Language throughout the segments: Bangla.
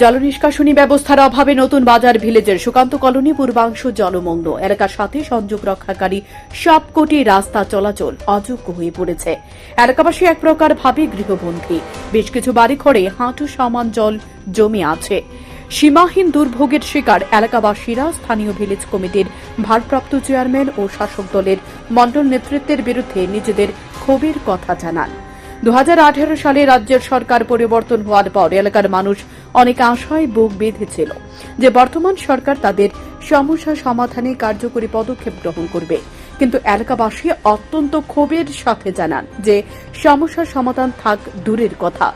জল নিষ্কাশনী ব্যবস্থার অভাবে নতুন বাজার ভিলেজের সুকান্ত কলোনি, পূর্বাংশ জলমগ্ন। এলাকার সাথে সংযোগ রক্ষাকারী সবকটি রাস্তা চলাচল অযোগ্য হয়ে পড়েছে। এলাকাবাসী এক প্রকার ভাবে গৃহবন্দী। বেশ কিছু বাড়িঘরে হাঁটু সমান জল জমে আছে। সীমাহীন দুর্ভোগের শিকার এলাকাবাসীরা স্থানীয় ভিলেজ কমিটির ভারপ্রাপ্ত চেয়ারম্যান ও শাসক দলের মণ্ডল নেতৃত্বের বিরুদ্ধে নিজেদের ক্ষোভের কথা জানান। দু হাজার আঠারো সালে রাজ্যের সরকার পরিবর্তন হওয়ার পর এলাকার মানুষ অনেক আশায় বুক বেঁধেছিল যে বর্তমান সরকার তাদের সমস্যা সমাধানে কার্যকরী পদক্ষেপ গ্রহণ করবে। কিন্তু এলাকাবাসী অত্যন্ত ক্ষোভের সাথে জানান যে সমস্যা সমাধান থাক দূরের কথা।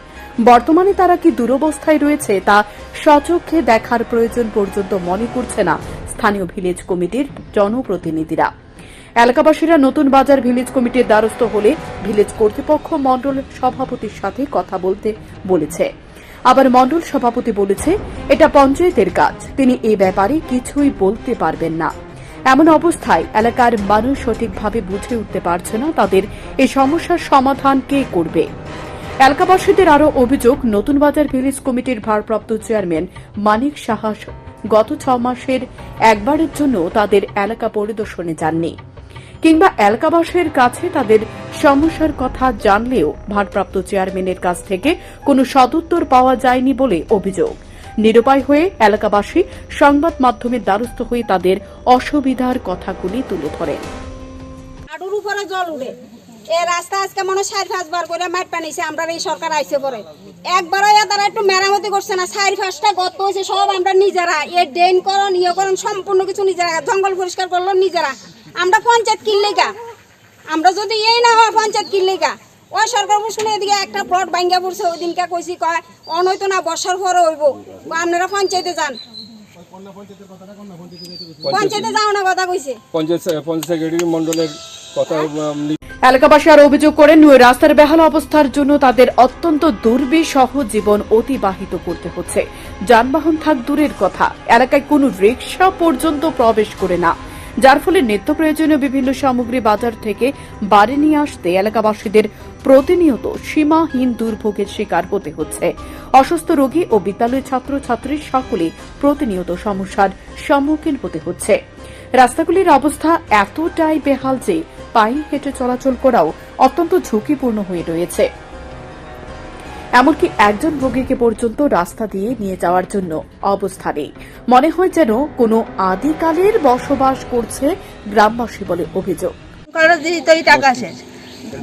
বর্তমানে তারা কি দুরবস্থায় রয়েছে তা সচক্ষে দেখার প্রয়োজন পর্যন্ত মনে করছে না স্থানীয় ভিলেজ কমিটির জনপ্রতিনিধিরা। এলাকাবাসীরা নতুন বাজার ভিলেজ কমিটির দ্বারস্থ হলে ভিলেজ কর্তৃপক্ষ মণ্ডল সভাপতির সাথে কথা বলতে বলেছে। আবার মণ্ডল সভাপতি বলেছে, এটা পঞ্চায়েতের কাজ। তিনি এ ব্যাপারে কিছুই বলতে পারবেন না। এমন অবস্থায় এলাকার মানুষ সঠিকভাবে বুঝে উঠতে পারছে না তাদের এই সমস্যার সমাধান কে করবে। এলাকাবাসীদের আরও অভিযোগ, নতুন বাজার ভিলেজ কমিটির ভারপ্রাপ্ত চেয়ারম্যান মানিক সাহা গত ছ মাসের একবারের জন্য তাদের এলাকা পরিদর্শনে যাননি। কিংবা এলাকাবাসীর কাছে তাদের সমস্যার কথা জানলেও ভারপ্রাপ্ত চেয়ারম্যানের কাছ থেকে কোনো সদুত্তর পাওয়া যায়নি বলে অভিযোগ। নিরুপায় হয়ে এলাকাবাসী সংবাদ মাধ্যমের দ্বারস্থ হয়ে তাদের অসুবিধার কথাগুলি তুলে ধরেন। জল উঠে এই রাস্তা আজকে মনে চার পাঁচবার করে মাঠ পানিছে আমরা এই সরকার আইসে পরে। একবার তারা একটু মেরামতি করছে না চার পাঁচটা গত হয়েছে, সব আমরা নিজেরা। এ ড্রেন করন ইয়ে করন সম্পূর্ণ কিছু নিজেরা। জঙ্গল পরিষ্কার করল নিজেরা। আমরা পঞ্চায়েত কিনলেগা আমরা যদি এই না হয় পঞ্চায়েত কিনলেগা ওই সরকার শুনে এদিকে একটা প্লট ভাঙ্গা পড়ছে ওই দিনকে কইছি কয় অনৈতো না বর্ষার পরে হইব। আপনারা পঞ্চায়েতে যান। পঞ্চায়েতে যাও কথা কইছে। পঞ্চায়েত পঞ্চায়েত সেক্রেটারি মন্ডলের কথা এলাকাবাসী আরও অভিযোগ করেন ওই রাস্তার বেহাল অবস্থার জন্য তাদের অত্যন্ত দুর্বিষহ জীবন অতিবাহিত করতে হচ্ছে। যানবাহন থাক দূরের কথা এলাকায় কোনো রিক্সা পর্যন্ত প্রবেশ করে না। যার ফলে নিত্য প্রয়োজনীয় বিভিন্ন সামগ্রী বাজার থেকে বাড়ি নিয়ে আসতে এলাকাবাসীদের প্রতিনিয়ত সীমাহীন দুর্ভোগের শিকার হতে হচ্ছে। অসুস্থ রোগী ও বিদ্যালয় ছাত্রছাত্রী সকলে প্রতিনিয়ত সমস্যার সম্মুখীন হতে হচ্ছে। রাস্তাগুলির অবস্থা এতটাই বেহাল যে পায়ে হেঁটে চলাচল করাও অত্যন্ত ঝুঁকিপূর্ণ হয়ে রয়েছে। এমনকি একজন রোগীকে পর্যন্ত রাস্তা দিয়ে নিয়ে যাওয়ার জন্য অবস্থা নেই। মনে হয় যেন কোনো আদিকালের বসবাস করছে গ্রামবাসী বলে অভিযোগ। টাকা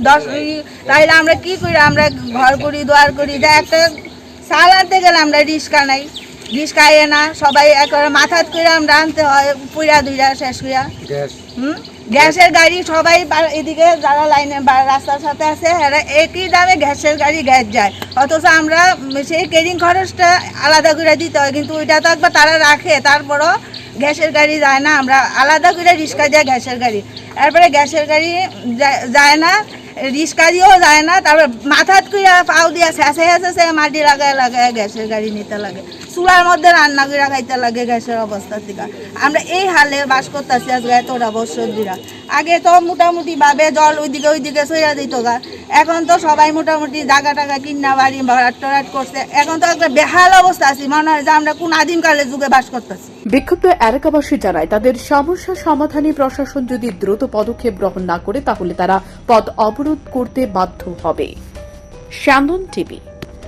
দশ তাইলে আমরা কি করি? আমরা ঘর করি, দোয়ার করি একটা সাল আনতে গেলে আমরা রিস্কা নাই। এ না সবাই একবারে মাথাত করে আমরা আনতে হয় পুরা দুইটা শেষ হুম? গ্যাসের গাড়ি সবাই এদিকে যারা লাইনে রাস্তার সাথে আছে এরা একই দামে গ্যাসের গাড়ি গ্যাস যায়। অথচ আমরা সেই কেরিং খরচটা আলাদা করে দিতে হয় কিন্তু ওইটা তো একবার তারা রাখে তারপরও গ্যাসের গাড়ি যায় না। আমরা আলাদা করে রিক্সা দিয়ে গ্যাসের গাড়ি। তারপরে গ্যাসের গাড়ি যায়- যায় না রিক্সা দিয়েও যায় না, তারপরে মাথাত কুইয়া পাও দিয়া শেষে শেষে মাটি লাগায় লাগায় গ্যাসের গাড়ি নিতে লাগে। চুলার মধ্যে রান্না করে খাইতে লাগে গ্যাসের অবস্থা থেকে আমরা এই হালে বাস করতেছি আজকে এতটা বছর দিরা আগে তো মোটামুটি ভাবে জল ওইদিকে ওইদিকে সইয়া দিত গা। এখন তো সবাই মোটামুটি জায়গা টাকা কিনা বাড়ি, ভরাট টরাট করছে। এখন তো একটা বেহাল অবস্থা আছি, মনে হয় যে আমরা কোন আদিমকালের যুগে বাস করতেছি। বিক্ষুব্ধ এলাকাবাসী জানায়, তাদের সমস্যা সমাধানে প্রশাসন যদি দ্রুত পদক্ষেপ গ্রহণ না করে, তাহলে তারা পদ অবরোধ করতে বাধ্য হবে। Salmon TV